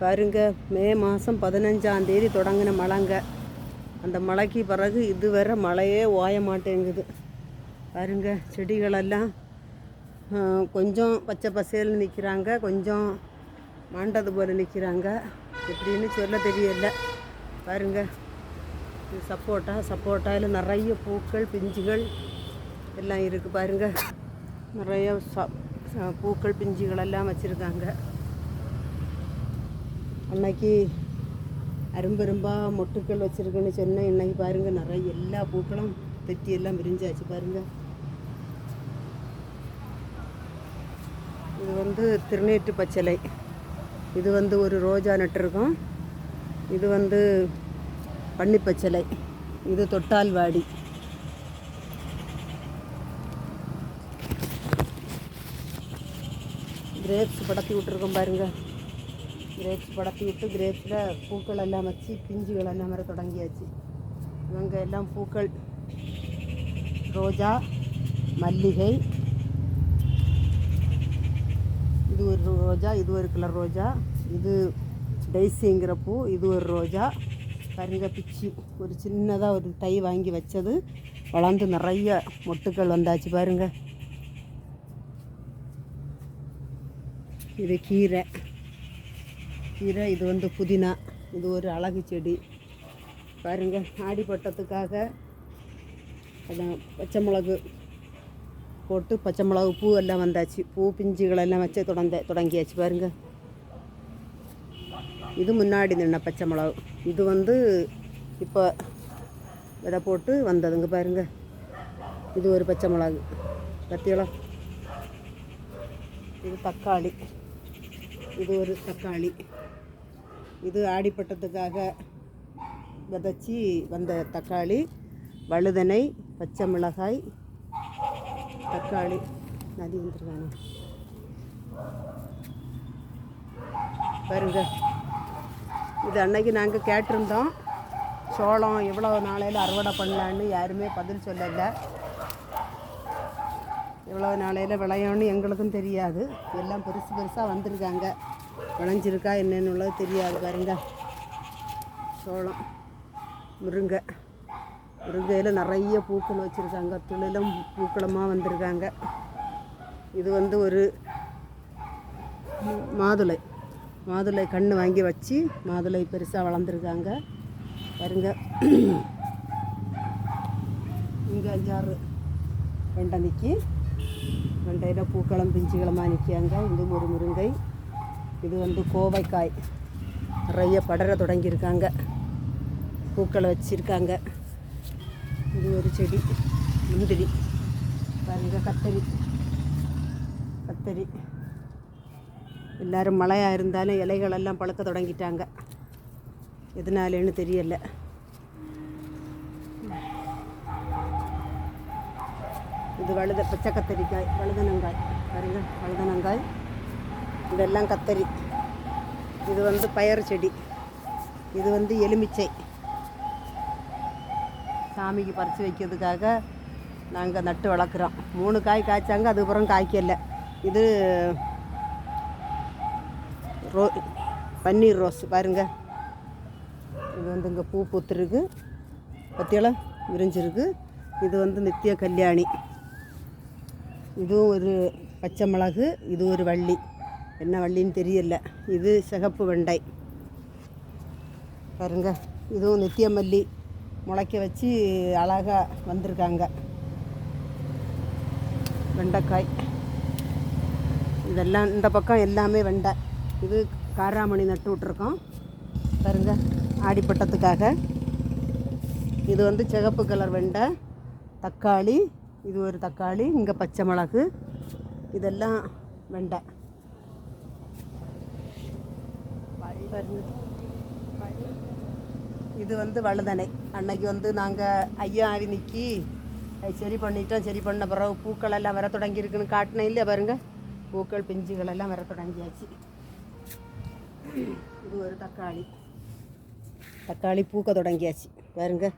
பாருங்க மே மாதம் பதினஞ்சாம் தேதி தொடங்கின மழைங்க. அந்த மழைக்கு பிறகு இதுவரை மழையே ஓய மாட்டேங்குது. பாருங்க செடிகளெல்லாம் கொஞ்சம் பச்சை பசேல்னு நிற்கிறாங்க கொஞ்சம் மாண்டது போல் நிற்கிறாங்க எப்படின்னு சொல்ல தெரியல. பாருங்க இது சப்போட்டா சப்போட்டாவில் நிறைய பூக்கள் பிஞ்சுகள் எல்லாம் இருக்குது பாருங்க நிறைய ச பூக்கள் பிஞ்சுகள் எல்லாம் வச்சுருக்காங்க. அன்னைக்கு அரும்பெரும்பாக மொட்டுக்கள் வச்சுருக்குன்னு சொன்னேன் இன்னைக்கு பாருங்கள் நிறைய எல்லா பூக்களும் தெத்தி எல்லாம் விரிஞ்சாச்சு பாருங்கள் இது வந்து திருநேற்று பச்சலை. இது வந்து ஒரு ரோஜா நட்டிருக்கோம் இது வந்து பன்னிப்பச்சலை இது தொட்டால்வாடி கிரேப்ஸ் படத்தி விட்டுருக்கோம் பாருங்கள் கிரேப்ஸ் படத்தி விட்டு கிரேப்ஸில் பூக்கள் எல்லாம் வச்சு பிஞ்சுகள் எல்லாம் வர தொடங்கியாச்சு. இவங்க எல்லாம் பூக்கள். ரோஜா மல்லிகை. இது ஒரு ரோஜா இது ஒரு கலர் ரோஜா. இது டெய்ஸிங்கிற பூ இது ஒரு ரோஜா. கருங்க பிச்சி. ஒரு சின்னதாக ஒரு தை வாங்கி வச்சது. வளர்ந்து நிறைய மொட்டுக்கள் வந்தாச்சு பாருங்கள் இது கீரை. கீரை இது வந்து புதினா. இது ஒரு அழகு செடி. பாருங்கள் ஆடிப்பட்டத்துக்காக அதான் பச்சை மிளகு போட்டு பச்சை மிளகு பூ எல்லாம் வந்தாச்சு. பூ பிஞ்சுகளெல்லாம் வச்சு தொடர்ந்த தொடங்கியாச்சு பாருங்கள் இது முன்னாடி நின்ன பச்சை மிளகு. இது வந்து இப்போ விதை போட்டு வந்ததுங்க பாருங்க. இது ஒரு பச்சை மிளகு. பத்தியளம் இது தக்காளி. இது ஒரு தக்காளி. இது ஆடிப்பட்டத்துக்காக விதைச்சி வந்த தக்காளி வழுதனை பச்சை மிளகாய் தக்காளி. நதி வந்துருக்காங்க. பாருங்க. இது அன்னைக்கு நாங்கள் கேட்டிருந்தோம். சோளம் எவ்வளோ நாளையில் அறுவடை பண்ணலான்னு யாருமே பதில் சொல்லலை. இவ்வளோ நாளையில் விளையும்னு எங்களுக்கும் தெரியாது. எல்லாம் பெருசு பெருசாக வந்திருக்காங்க. விளைஞ்சிருக்கா என்னென்னு உள்ளது தெரியாது பாருங்க. சோளம் முருங்கை முருங்கையில் நிறைய பூக்கள் வச்சுருக்காங்க. துளிலும் பூக்களமாக வந்திருக்காங்க. இது வந்து ஒரு மாதுளை மாதுளை கண் வாங்கி வச்சு மாதுளை பெருசாக வளர்ந்துருக்காங்க. பாருங்க. இங்கே அஞ்சாறு வெண்டை நிற்கி வெண்டையில் பூக்களும் பிஞ்சுகளமாக நிற்காங்க இது ஒரு முருங்கை. இது வந்து கோவைக்காய். நிறைய படர தொடங்கியிருக்காங்க. பூக்களை வச்சுருக்காங்க. இது ஒரு செடி முந்திரி. பாருங்க கத்தரி. கத்தரி. எல்லாரும் மழையாக இருந்தாலும் இலைகளெல்லாம் பழுக்க தொடங்கிட்டாங்க. எதனாலேன்னு தெரியலை. இது வழுத பச்சை கத்தரிக்காய் வழுதனங்காய். பாருங்க வழுதனங்காய். இதெல்லாம் கத்தரி. இது வந்து பயறு செடி. இது வந்து எலுமிச்சை. சாமிக்கு பறித்து வைக்கிறதுக்காக நாங்கள் நட்டு வளர்க்குறோம். மூணு காய் காய்ச்சாங்க அதுக்கப்புறம் காய்க்கல. இது ரோ பன்னீர் ரோஸ் பாருங்க. இது வந்து இங்கே பூ பூத்துருக்கு. பத்தியெல்லாம் விரிஞ்சிருக்கு. இது வந்து நித்திய கல்யாணி. இதுவும் ஒரு பச்சை மிளகு இது ஒரு வள்ளி. என்ன வள்ளின்னு தெரியல. இது சிகப்பு வெண்டை. பாருங்க இதுவும் நித்தியமல்லி முளைக்க வச்சு அழகாக வந்திருக்காங்க. வெண்டைக்காய். இதெல்லாம் இந்த பக்கம் எல்லாமே வெண்டை. இது காராமணி நட்டு விட்ருக்கோம் பாருங்க ஆடிப்பட்டத்துக்காக. இது வந்து சிகப்பு கலர் வெண்டை தக்காளி இது ஒரு தக்காளி இங்கே பச்சை மிளகு இதெல்லாம் வெண்டை. இது வந்து வழுதனை. அன்னைக்கு வந்து நாங்கள் ஐயா ஆவி நிற்கி சரி பண்ணிட்டோம் சரி பண்ண பிறகு பூக்கள் எல்லாம் வர தொடங்கியிருக்குன்னு காட்டினேன் இல்லையா பாருங்க? பூக்கள் பிஞ்சுகள் எல்லாம் வர தொடங்கியாச்சு. இது ஒரு தக்காளி. தக்காளி பூக்க தொடங்கியாச்சு. பாருங்க.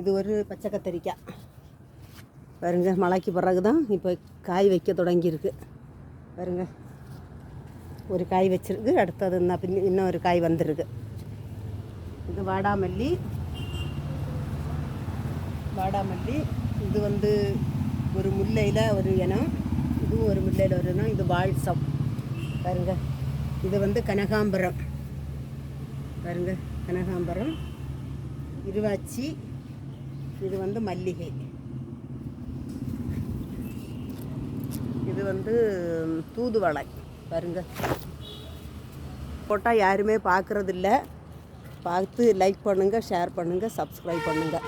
இது ஒரு பச்சை கத்தரிக்காய். பாருங்க மழைக்கு பிறகு தான் இப்போ காய் வைக்க தொடங்கியிருக்கு. பாருங்க ஒரு காய் வச்சிருக்கு அடுத்தது இன்னும் இன்னும் ஒரு காய் வந்திருக்கு. இது வாடாமல்லி. வாடாமல்லி இது வந்து ஒரு முல்லையில் ஒரு இனம் இதுவும் ஒரு முல்லையில் ஒரு இனம் இது வாழ்சம் பாருங்க இது வந்து கனகாம்பரம். பாருங்க கனகாம்பரம் இருவாச்சி இது வந்து மல்லிகை. இது வந்து தூதுவளை பாருங்க. போட்டால் யாருமே பார்க்குறதில்ல பார்த்து லைக் பண்ணுங்கள் ஷேர் பண்ணுங்கள் சப்ஸ்கிரைப் பண்ணுங்கள்